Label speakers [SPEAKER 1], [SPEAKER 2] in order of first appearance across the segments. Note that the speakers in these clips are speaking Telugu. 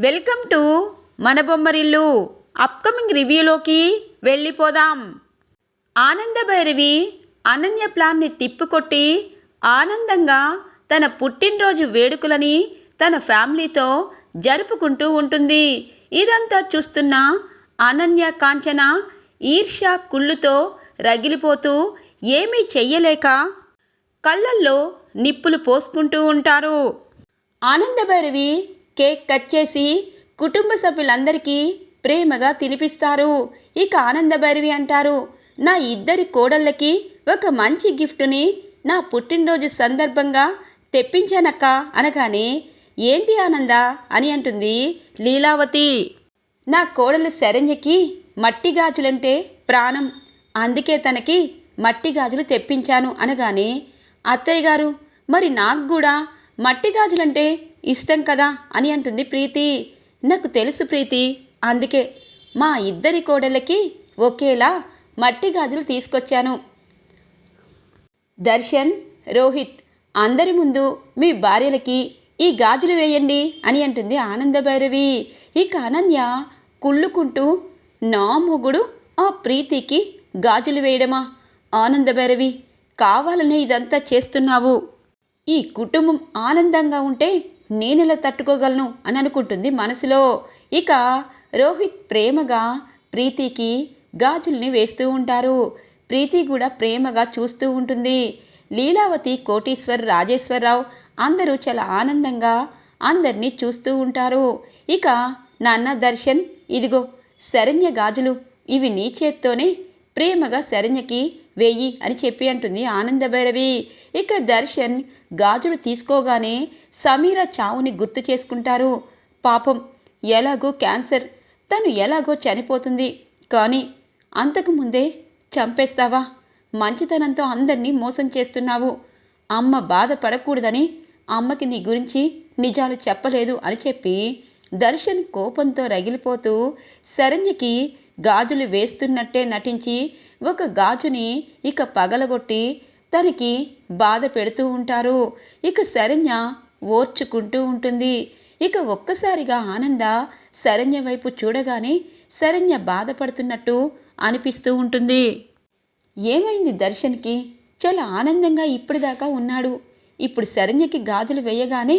[SPEAKER 1] వెల్కమ్ టు మన బొమ్మరిల్లు. అప్కమింగ్ రివ్యూలోకి వెళ్ళిపోదాం. ఆనందభైరవి అనన్య ప్లాన్ని తిప్పికొట్టి ఆనందంగా తన పుట్టినరోజు వేడుకలని తన ఫ్యామిలీతో జరుపుకుంటూ ఉంటుంది. ఇదంతా చూస్తున్న అనన్య కాంచన ఈర్ష్య కుళ్ళుతో రగిలిపోతూ ఏమీ చెయ్యలేక కళ్ళల్లో నిప్పులు పోసుకుంటూ ఉంటారు. ఆనందభైరవి కేక్ కట్ చేసి కుటుంబ సభ్యులందరికీ ప్రేమగా తినిపిస్తారు. ఇక ఆనందభైరవి అంటారు నా ఇద్దరి కోడళ్ళకి ఒక మంచి గిఫ్ట్ని నా పుట్టినరోజు సందర్భంగా తెప్పించానక్క అనగానే ఏంటి ఆనంద? అని అంటుంది లీలావతి. నా కోడలు శరణ్యకి మట్టి గాజులంటే ప్రాణం. అందుకే తనకి మట్టి గాజులు తెప్పించాను అనగానే అత్తయ్య గారు మరి నాకు కూడా మట్టి గాజులంటే ఇష్టం కదా అని అంటుంది ప్రీతి. నాకు తెలుసు ప్రీతి. అందుకే మా ఇద్దరి కోడళ్ళకి ఒకేలా మట్టి గాజులు తీసుకొచ్చాను. దర్శన్ రోహిత్ అందరి ముందు మీ భార్యలకి ఈ గాజులు వేయండి అని అంటుంది ఆనందభైరవి ఇక అనన్య కుళ్ళుకుంటూ నా మొగుడు ఆ ప్రీతికి గాజులు వేయడమా? ఆనందభైరవి కావాలనే ఇదంతా చేస్తున్నావు. ఈ కుటుంబం ఆనందంగా ఉంటే నేనెలా తట్టుకోగలను అని అనుకుంటుంది మనసులో. ఇక రోహిత్ ప్రేమగా ప్రీతికి గాజుల్ని వేస్తూ ఉంటారు. ప్రీతి కూడా ప్రేమగా చూస్తూ ఉంటుంది. లీలావతి కోటీశ్వర్ రాజేశ్వరరావు అందరూ చాలా ఆనందంగా అందరినీ చూస్తూ ఉంటారు. ఇక నాన్న దర్శన్ ఇదిగో శరణ్య గాజులు. ఇవి నీ చేత్తోనే ప్రేమగా శరణ్యకి వెయ్యి అని చెప్పి అంటుంది ఆనందభైరవి. ఇక దర్శన్ గాజులు తీసుకోగానే సమీర చావుని గుర్తు చేసుకుంటారు. పాపం ఎలాగో క్యాన్సర్ తను ఎలాగో చనిపోతుంది. కానీ అంతకుముందే చంపేస్తావా? మంచితనంతో అందరినీ మోసం చేస్తున్నావు. అమ్మ బాధపడకూడదని అమ్మకి నీ గురించి నిజాలు చెప్పలేదు అని చెప్పి దర్శన్ కోపంతో రగిలిపోతూ శరణ్యకి గాజులు వేస్తున్నట్టే నటించి ఒక గాజుని ఇక పగలగొట్టి తనకి బాధ పెడుతూ ఉంటారు. ఇక శరణ్య ఓర్చుకుంటూ ఉంటుంది. ఇక ఒక్కసారిగా ఆనంద శరణ్య వైపు చూడగానే శరణ్య బాధపడుతున్నట్టు అనిపిస్తూ ఉంటుంది. ఏమైంది దర్శన్కి? చాలా ఆనందంగా ఇప్పటిదాకా ఉన్నాడు. ఇప్పుడు శరణ్యకి గాజులు వేయగానే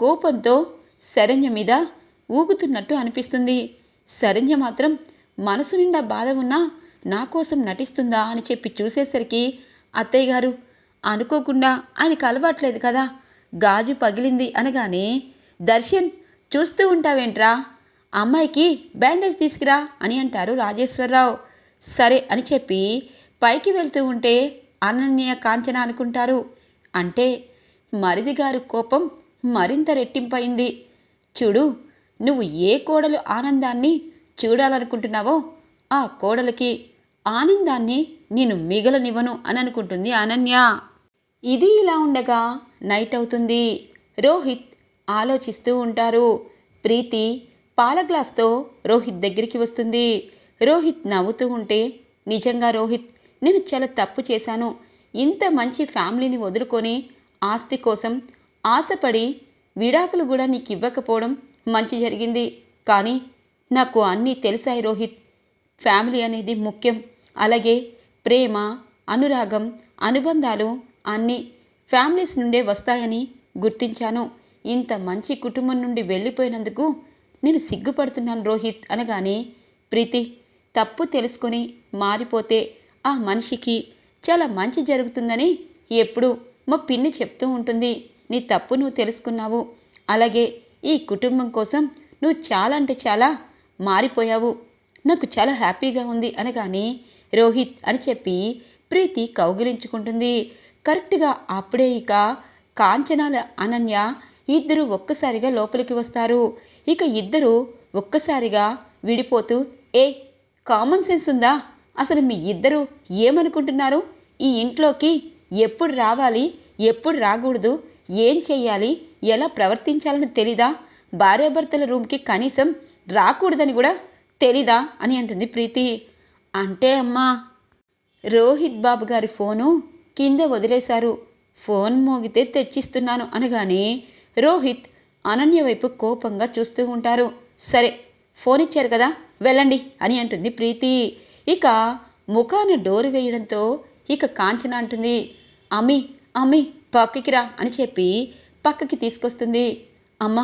[SPEAKER 1] కోపంతో శరణ్య మీద ఊగుతున్నట్టు అనిపిస్తుంది. శరణ్య మాత్రం మనసు నిండా బాధ ఉన్నా నా కోసం నటిస్తుందా అని చెప్పి చూసేసరికి అత్తయ్య గారు అనుకోకుండా ఆయనకు అలవాట్లేదు కదా గాజు పగిలింది అనగానే దర్శన్ చూస్తూ ఉంటావేంట్రా? అమ్మాయికి బ్యాండేజ్ తీసుకురా అని అంటారు రాజేశ్వరరావు. సరే అని చెప్పి పైకి వెళ్తూ ఉంటే అనన్య కాంచన అనుకుంటారు. అంటే మరిది గారు కోపం మరింత రెట్టింపైంది చూడు నువ్వు ఏ కోడలు ఆనందాన్ని చూడాలనుకుంటున్నావో ఆ కోడలికి ఆనందాన్ని నేను మిగలనివ్వను అని అనుకుంటుంది అనన్య. ఇది ఇలా ఉండగా నైట్ అవుతుంది. రోహిత్ ఆలోచిస్తూ ఉంటారు. ప్రీతి పాల గ్లాస్తో రోహిత్ దగ్గరికి వస్తుంది. రోహిత్ నవ్వుతూ ఉంటే నిజంగా రోహిత్ నేను చాలా తప్పు చేశాను. ఇంత మంచి ఫ్యామిలీని వదులుకొని ఆస్తి కోసం ఆశపడి విడాకులు కూడా నీకు ఇవ్వకపోవడం మంచి జరిగింది. కానీ నాకు అన్నీ తెలిసాయి రోహిత్. ఫ్యామిలీ అనేది ముఖ్యం. అలాగే ప్రేమ అనురాగం అనుబంధాలు అన్నీ ఫ్యామిలీస్ నుండే వస్తాయని గుర్తించాను. ఇంత మంచి కుటుంబం నుండి వెళ్ళిపోయినందుకు నేను సిగ్గుపడుతున్నాను రోహిత్ అనగానే ప్రీతి తప్పు తెలుసుకొని మారిపోతే ఆ మనిషికి చాలా మంచి జరుగుతుందని ఎప్పుడు మా పిన్ని చెప్తూ ఉంటుంది. నీ తప్పు నువ్వు తెలుసుకున్నావు. అలాగే ఈ కుటుంబం కోసం నువ్వు చాలా అంటే చాలా మారిపోయావు. నాకు చాలా హ్యాపీగా ఉంది అనగానే రోహిత్ అని చెప్పి ప్రీతి కౌగిలించుకుంటుంది. కరెక్ట్గా అప్పుడే ఇక కాంచనాల అనన్య ఇద్దరు ఒక్కసారిగా లోపలికి వస్తారు. ఇక ఇద్దరు ఒక్కసారిగా విడిపోతూ ఏ కామన్ సెన్స్ ఉందా? అసలు మీ ఇద్దరు ఏమనుకుంటున్నారు? ఈ ఇంట్లోకి ఎప్పుడు రావాలి? ఎప్పుడు రాకూడదు? ఏం చేయాలి? ఎలా ప్రవర్తించాలని తెలీదా? భార్యాభర్తల రూమ్కి కనీసం రాకూడదని కూడా తెలీదా అని అంటుంది ప్రీతి. అంటే అమ్మా రోహిత్ బాబు గారి ఫోను కింద వదిలేశారు. ఫోన్ మోగితే తెచ్చిస్తున్నాను అనగానే రోహిత్ అనన్య వైపు కోపంగా చూస్తూ ఉంటారు. సరే ఫోన్ ఇచ్చారు కదా వెళ్ళండి అని అంటుంది ప్రీతి. ఇక ముఖాన డోరు వేయడంతో ఇక కాంచన అంటుంది. అమ్మి అమ్మి పక్కకి రా అని చెప్పి పక్కకి తీసుకొస్తుంది. అమ్మ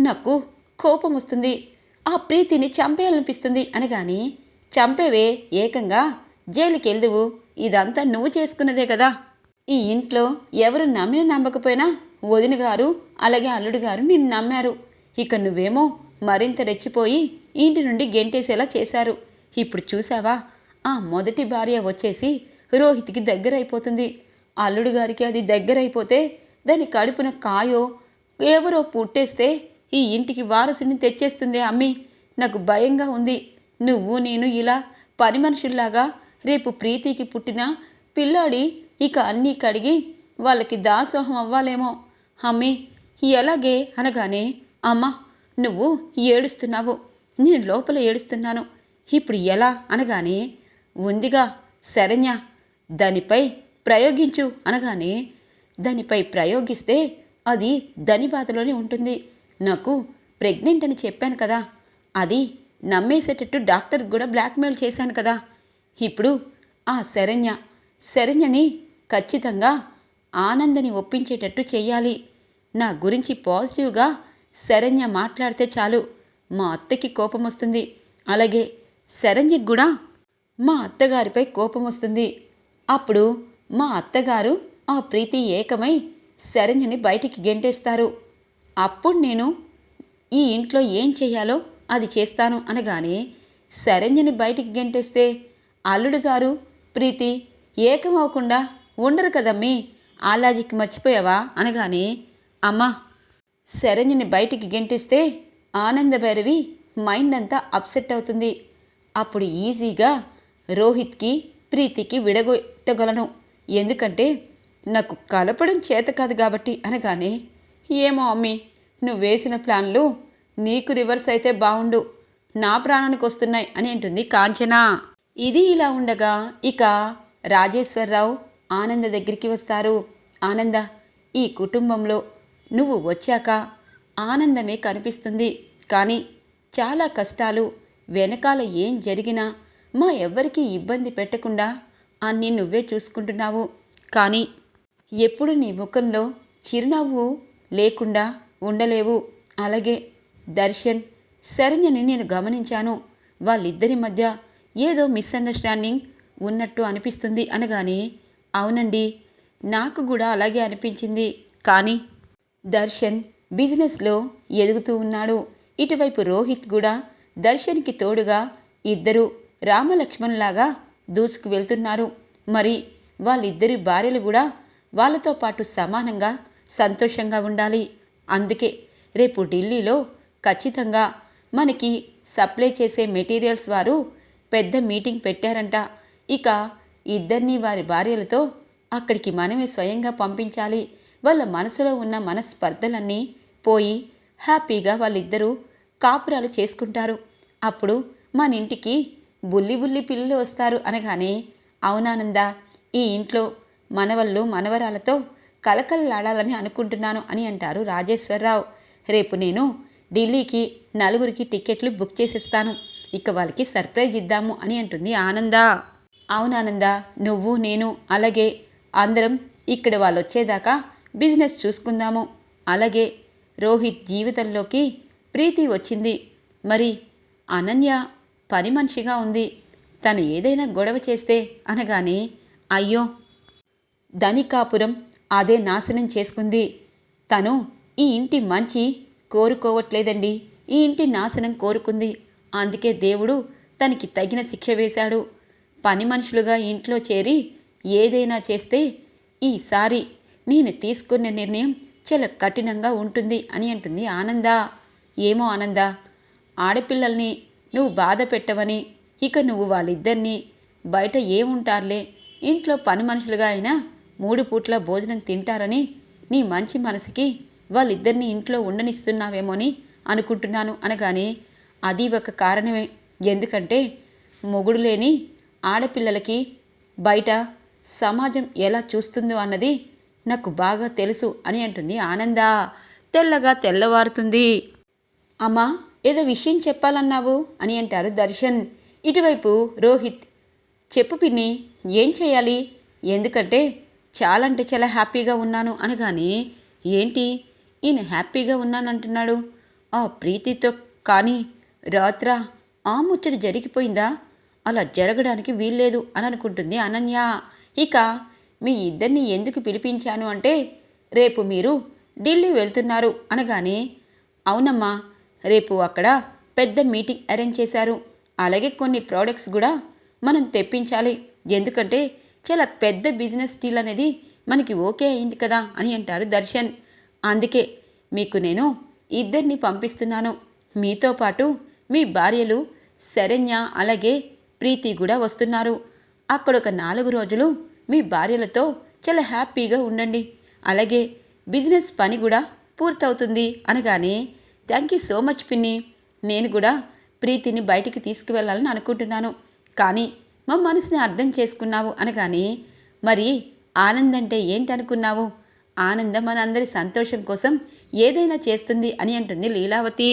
[SPEAKER 1] నాకు కోపం వస్తుంది. ఆ ప్రీతిని చంపేయాలనిపిస్తుంది అనగాని చంపేవే ఏకంగా జైలుకి వెళ్దువు ఇదంతా నువ్వు చేసుకున్నదే కదా. ఈ ఇంట్లో ఎవరు నమ్మిన నమ్మకపోయినా వదిన గారు అలాగే అల్లుడు గారు నిన్ను నమ్మారు. ఇక నువ్వేమో మరింత రెచ్చిపోయి ఇంటి నుండి గెంటేసేలా చేశారు. ఇప్పుడు చూసావా? ఆ మొదటి భార్య వచ్చేసి రోహిత్కి దగ్గరైపోతుంది. అల్లుడు గారికి అది దగ్గరైపోతే దాని కడుపున కాయో ఎవరో పుట్టేస్తే ఈ ఇంటికి వారసుని తెచ్చేస్తుంది అమ్మి. నాకు భయంగా ఉంది. నువ్వు నేను ఇలా పని మనుషుల్లాగా రేపు ప్రీతికి పుట్టిన పిల్లాడి ఇక అన్నీ కడిగి వాళ్ళకి దాసోహం అవ్వాలేమో. అమ్మి ఎలాగే అనగానే అమ్మ నువ్వు ఏడుస్తున్నావు. నేను లోపల ఏడుస్తున్నాను. ఇప్పుడు ఎలా అనగానే ఉందిగా శరణ్య దానిపై ప్రయోగించు అనగానే దానిపై ప్రయోగిస్తే అది ధని బాధలోనే ఉంటుంది. నాకు ప్రెగ్నెంట్ అని చెప్పాను కదా. అది నమ్మేసేటట్టు డాక్టర్ కూడా బ్లాక్మెయిల్ చేశాను కదా. ఇప్పుడు ఆ శరణ్య శరణ్యని ఖచ్చితంగా ఆనందని ఒప్పించేటట్టు చెయ్యాలి నా గురించి పాజిటివ్గా శరణ్య మాట్లాడితే చాలు. మా అత్తకి కోపం వస్తుంది. అలాగే శరణ్యకి కూడా మా అత్తగారిపై కోపం వస్తుంది. అప్పుడు మా అత్తగారు ఆ ప్రీతి ఏకమై శరణ్యని బయటికి గెంటేస్తారు. అప్పుడు నేను ఈ ఇంట్లో ఏం చేయాలో అది చేస్తాను అనగానే సరంజని బయటికి గెంటేస్తే అల్లుడు గారు ప్రీతి ఏకమవకుండా ఉండరు కదమ్మీ ఆలాజీకి మర్చిపోయావా? అనగానే అమ్మా శరణ్యని బయటికి గెంటిస్తే ఆనందభైరవి మైండ్ అంతా అప్సెట్ అవుతుంది. అప్పుడు ఈజీగా రోహిత్కి ప్రీతికి విడగొట్టగలను. ఎందుకంటే నాకు కలపడం చేత కాదు కాబట్టి. అనగానే ఏమో అమ్మి నువ్వు వేసిన ప్లాన్లు నీకు రివర్స్ అయితే బావుండు. నా ప్రాణానికి వస్తున్నాయి అని అంటుంది కాంచనా. ఇది ఇలా ఉండగా ఇక రాజేశ్వరరావు ఆనంద దగ్గరికి వస్తారు. ఆనంద ఈ కుటుంబంలో నువ్వు వచ్చాక ఆనందమే కనిపిస్తుంది. కానీ చాలా కష్టాలు వెనకాల ఏం జరిగినా మా ఎవ్వరికీ ఇబ్బంది పెట్టకుండా అన్నీ నువ్వే చూసుకుంటున్నావు. కానీ ఎప్పుడు నీ ముఖంలో చిరునవ్వు లేకుండా ఉండలేవు. అలాగే దర్శన్ శరణ్యని నేను గమనించాను. వాళ్ళిద్దరి మధ్య ఏదో మిస్అండర్స్టాండింగ్ ఉన్నట్టు అనిపిస్తుంది అనగానే అవునండి నాకు కూడా అలాగే అనిపించింది. కానీ దర్శన్ బిజినెస్లో ఎదుగుతూ ఉన్నాడు. ఇటువైపు రోహిత్ కూడా దర్శన్కి తోడుగా ఇద్దరు రామలక్ష్మణ్లాగా దూసుకు వెళ్తున్నారు. మరి వాళ్ళిద్దరి భార్యలు కూడా వాళ్ళతో పాటు సమానంగా సంతోషంగా ఉండాలి. అందుకే రేపు ఢిల్లీలో ఖచ్చితంగా మనకి సప్లై చేసే మెటీరియల్స్ వారు పెద్ద మీటింగ్ పెట్టారంట. ఇక ఇద్దరిని వారి భార్యలతో అక్కడికి మనమే స్వయంగా పంపించాలి. వాళ్ళ మనసులో ఉన్న మనస్పర్ధలన్నీ పోయి హ్యాపీగా వాళ్ళిద్దరూ కాపురాలు చేసుకుంటారు. అప్పుడు మన ఇంటికి బుల్లి బుల్లి పిల్లలు వస్తారు అనగానే అవునానంద ఈ ఇంట్లో మనవళ్ళు మనవరాలతో కలకలలాడాలని అనుకుంటున్నాను అని అంటారు రాజేశ్వరరావు. రేపు నేను ఢిల్లీకి నలుగురికి టికెట్లు బుక్ చేసేస్తాను. ఇక వాళ్ళకి సర్ప్రైజ్ ఇద్దాము అని అంటుంది ఆనంద. అవునానంద నువ్వు నేను అలాగే అందరం ఇక్కడ వాళ్ళు వచ్చేదాకా బిజినెస్ చూసుకుందాము. అలాగే రోహిత్ జీవితంలోకి ప్రీతి వచ్చింది. మరి అనన్య పని మనిషిగా ఉంది. తను ఏదైనా గొడవ చేస్తే అనగానే అయ్యో! ధనికాపురం అదే నాశనం చేసుకుంది. తను ఈ ఇంటి మంచి కోరుకోవట్లేదండి. ఈ ఇంటి నాశనం కోరుకుంది. అందుకే దేవుడు తనకి తగిన శిక్ష వేశాడు. పని మనుషులుగా ఇంట్లో చేరి ఏదైనా చేస్తే ఈసారి నేను తీసుకున్న నిర్ణయం చాలా కఠినంగా ఉంటుంది అని అంటుంది ఆనంద. ఏమో ఆనంద ఆడపిల్లల్ని నువ్వు బాధ పెట్టవని ఇక నువ్వు వాళ్ళిద్దరినీ బయట ఏముంటారులే ఇంట్లో పని మనుషులుగా అయినా మూడు పూట్ల భోజనం తింటారని నీ మంచి మనసుకి వాళ్ళిద్దరిని ఇంట్లో ఉండనిస్తున్నావేమోని అనుకుంటున్నాను అనగానే అది ఒక కారణమే. ఎందుకంటే మొగుడు లేని ఆడపిల్లలకి బయట సమాజం ఎలా చూస్తుందో అన్నది నాకు బాగా తెలుసు అని అంటుంది ఆనంద. తెల్లగా తెల్లవారుతుంది. అమ్మా ఏదో విషయం చెప్పాలన్నావు అని అంటారు దర్శన్. ఇటువైపు రోహిత్ చెప్పు పిన్ని ఏం చేయాలి? ఎందుకంటే చాలా అంటే చాలా హ్యాపీగా ఉన్నాను అనగానే ఏంటి? ఈయన హ్యాపీగా ఉన్నానంటున్నాడు. ఆ ప్రీతితో కానీ రాత్ర ఆ ముచ్చట జరిగిపోయిందా? అలా జరగడానికి వీల్లేదు అని అనుకుంటుంది అనన్య. ఇక మీ ఇద్దరిని ఎందుకు పిలిపించాను అంటే రేపు మీరు ఢిల్లీ వెళ్తున్నారు అనగానే అవునమ్మా రేపు అక్కడ పెద్ద మీటింగ్ అరేంజ్ చేశారు. అలాగే కొన్ని ప్రోడక్ట్స్ కూడా మనం తెప్పించాలి. ఎందుకంటే చాలా పెద్ద బిజినెస్ డీల్ అనేది మనకి ఓకే అయింది కదా అని అంటారు దర్శన్. అందుకే మీకు నేను ఇద్దరిని పంపిస్తున్నాను. మీతో పాటు మీ భార్యలు శరణ్య అలాగే ప్రీతి కూడా వస్తున్నారు. అక్కడ ఒక నాలుగు రోజులు మీ భార్యలతో చాలా హ్యాపీగా ఉండండి. అలాగే బిజినెస్ పని కూడా పూర్తవుతుంది అనగానే థ్యాంక్ యూ సో మచ్ పిన్ని. నేను కూడా ప్రీతిని బయటికి తీసుకువెళ్ళాలని అనుకుంటున్నాను. కానీ మా మనసుని అర్థం చేసుకున్నావు అనగానే మరి ఆనందంటే అంటే ఏంటనుకున్నావు? ఆనందం మనందరి సంతోషం కోసం ఏదైనా చేస్తుంది అని అంటుంది లీలావతి.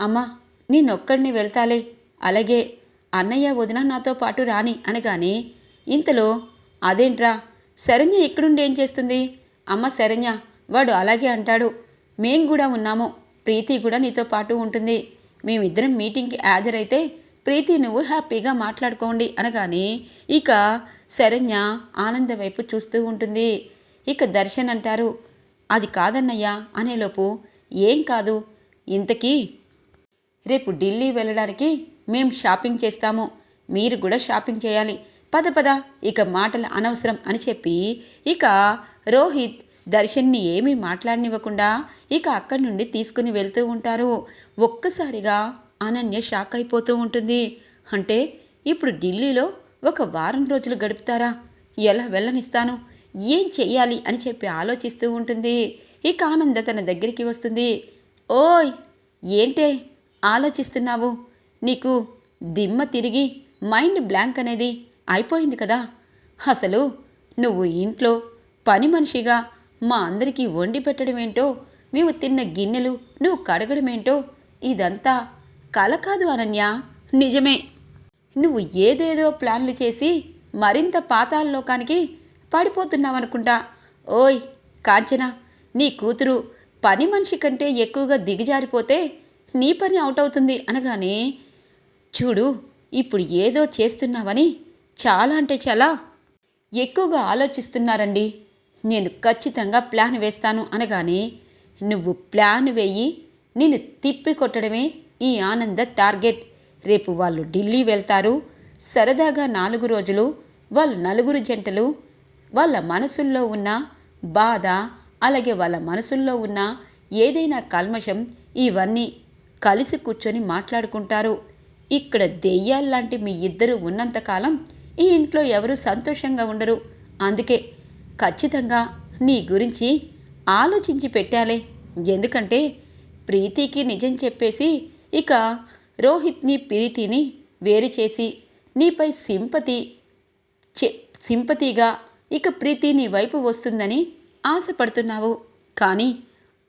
[SPEAKER 1] అమ్మా నేనొక్కడిని వెళ్తాలే. అలాగే అన్నయ్య వదిన నాతో పాటు రాని అనగానే ఇంతలో అదేంట్రా? శరణ్య ఇక్కడుండి ఏం చేస్తుంది? అమ్మ శరణ్య వాడు అలాగే అంటాడు. మేం కూడా ఉన్నాము. ప్రీతి కూడా నీతో పాటు ఉంటుంది. మేమిద్దరం మీటింగ్కి హాజరైతే ప్రీతి నువ్వు హ్యాపీగా మాట్లాడుకోండి అనగానే ఇక శరణ్య ఆనంద వైపు చూస్తూ ఉంటుంది. ఇక దర్శన్ అంటారు అది కాదన్నయ్యా అనేలోపు ఏం కాదు ఇంతకీ రేపు ఢిల్లీ వెళ్ళడానికి మేం షాపింగ్ చేస్తాము మీరు కూడా షాపింగ్ చేయాలి. పద పద ఇక మాటలు అనవసరం అని చెప్పి ఇక రోహిత్ దర్శన్ని ఏమీ మాట్లాడనివ్వకుండా ఇక అక్కడి నుండి తీసుకుని వెళ్తూ ఉంటారు. ఒక్కసారిగా అనన్య షాక్ అయిపోతూ ఉంటుంది. అంటే ఇప్పుడు ఢిల్లీలో ఒక వారం రోజులు గడుపుతారా? ఎలా వెళ్ళనిస్తాను? ఏం చెయ్యాలి? అని చెప్పి ఆలోచిస్తూ ఉంటుంది. ఇక ఆనంద తన దగ్గరికి వస్తుంది. ఓయ్ ఏంటే? ఆలోచిస్తున్నావు? నీకు దిమ్మ తిరిగి మైండ్ బ్లాంక్ అనేది అయిపోయింది కదా? అసలు నువ్వు ఇంట్లో పని మనిషిగా మా అందరికీ వండి పెట్టడం ఏంటో మేము తిన్న గిన్నెలు నువ్వు కడగడమేంటో ఇదంతా కల కాదు అనన్య. నిజమే. నువ్వు ఏదేదో ప్లాన్లు చేసి మరింత పాతాళలోకానికి పడిపోతున్నావనుకుంటా. ఓయ్ కాంచన నీ కూతురు పని మనిషి కంటే ఎక్కువగా దిగజారిపోతే నీ పని అవుట్ అవుతుంది అనగానే చూడు ఇప్పుడు ఏదో చేస్తున్నావని చాలా అంటే చాలా ఎక్కువగా ఆలోచిస్తున్నారండి. నేను ఖచ్చితంగా ప్లాన్ వేస్తాను. అనగానే నువ్వు ప్లాన్ వేయి నేను తిప్పి కొట్టడమే ఈ ఆనంద టార్గెట్. రేపు వాళ్ళు ఢిల్లీ వెళ్తారు. సరదాగా నాలుగు రోజులు వాళ్ళ నలుగురు జంటలు వాళ్ళ మనసుల్లో ఉన్న బాధ అలాగే వాళ్ళ మనసుల్లో ఉన్న ఏదైనా కల్మషం ఇవన్నీ కలిసి కూర్చొని మాట్లాడుకుంటారు. ఇక్కడ దెయ్యాల్లాంటి మీ ఇద్దరు ఉన్నంతకాలం ఈ ఇంట్లో ఎవరు సంతోషంగా ఉండరు. అందుకే ఖచ్చితంగా నీ గురించి ఆలోచించి పెట్టాలే. ఎందుకంటే ప్రీతికి నిజం చెప్పేసి ఇక రోహిత్ని ప్రీతిని వేరు చేసి నీపై సింపతి చె సింపతిగా ఇక ప్రీతి నీ వైపు వస్తుందని ఆశపడుతున్నావు. కానీ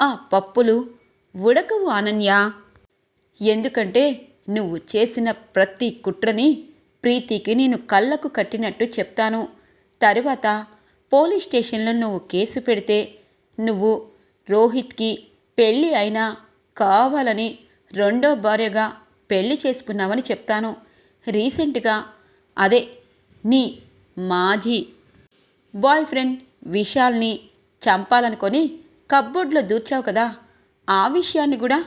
[SPEAKER 1] ఆ పప్పులు ఉడకవు అనన్య. ఎందుకంటే నువ్వు చేసిన ప్రతి కుట్రని ప్రీతికి నేను కళ్ళకు కట్టినట్టు చెప్తాను. తరువాత పోలీస్ స్టేషన్లో నువ్వు కేసు పెడితే నువ్వు రోహిత్కి పెళ్ళి అయినా కావాలని రెండో భార్యగా పెళ్ళి చేసుకున్నావని చెప్తాను. రీసెంట్గా అదే నీ మాజీ బాయ్ ఫ్రెండ్ విశాల్ని చంపాలనుకొని కబ్బోర్డ్లో దూర్చావు కదా ఆ విషయాన్ని కూడా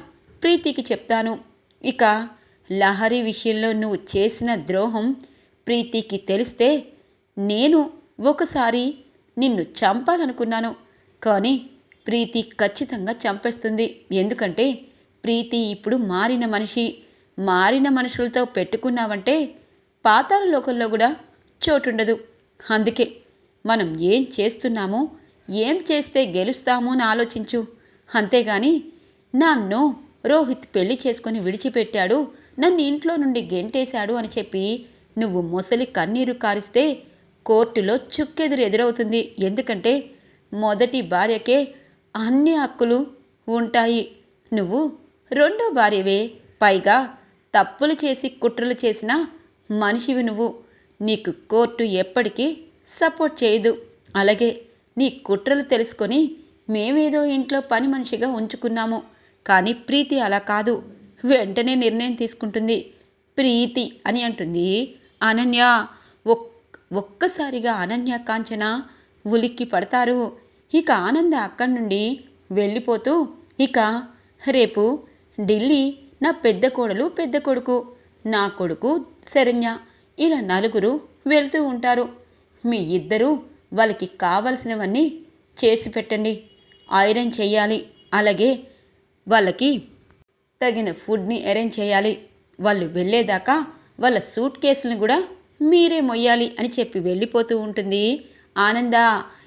[SPEAKER 1] ప్రీతికి చెప్తాను. ఇక లహరి విషయంలో నువ్వు చేసిన ద్రోహం ప్రీతికి తెలిస్తే నేను ఒకసారి నిన్ను చంపాలనుకున్నాను. కానీ ప్రీతి ఖచ్చితంగా చంపేస్తుంది. ఎందుకంటే ప్రీతి ఇప్పుడు మారిన మనిషి. మారిన మనుషులతో పెట్టుకున్నావంటే పాతాల లోకంలో కూడా చోటుండదు. అందుకే మనం ఏం చేస్తున్నామో ఏం చేస్తే గెలుస్తామో అని ఆలోచించు. అంతేగాని నన్ను రోహిత్ పెళ్ళి చేసుకుని విడిచిపెట్టాడు. నన్ను ఇంట్లో నుండి గెంటేశాడు అని చెప్పి నువ్వు మొసలి కన్నీరు కారిస్తే కోర్టులో చుక్కెదురు ఎదురవుతుంది. ఎందుకంటే మొదటి భార్యకే అన్ని హక్కులు ఉంటాయి. నువ్వు రెండో భార్యవే. పైగా తప్పులు చేసి కుట్రలు చేసిన మనిషివి నువ్వు. నీకు కోర్టు ఎప్పటికీ సపోర్ట్ చేయదు. అలాగే నీ కుట్రలు తెలుసుకొని మేమేదో ఇంట్లో పని మనిషిగా ఉంచుకున్నాము. కానీ ప్రీతి అలా కాదు. వెంటనే నిర్ణయం తీసుకుంటుంది. ప్రీతి అని అంటుంది అనన్య. ఒక్ ఒక్కసారిగా అనన్య కాంచన ఉలిక్కి పడతారు. ఇక ఆనంద అక్కడి నుండి వెళ్ళిపోతూ ఇక రేపు ఢిల్లీ నా పెద్ద కోడలు పెద్ద కొడుకు నా కొడుకు శరణ్య. ఇలా నలుగురు వెళ్తూ ఉంటారు. మీ ఇద్దరూ వాళ్ళకి కావలసినవన్నీ చేసి పెట్టండి. ఐరన్ చేయాలి. అలాగే వాళ్ళకి తగిన ఫుడ్ని అరేంజ్ చేయాలి. వాళ్ళు వెళ్ళేదాకా వాళ్ళ సూట్ కేసులను కూడా మీరే మొయ్యాలి అని చెప్పి వెళ్ళిపోతూ ఉంటుంది. ఆనంద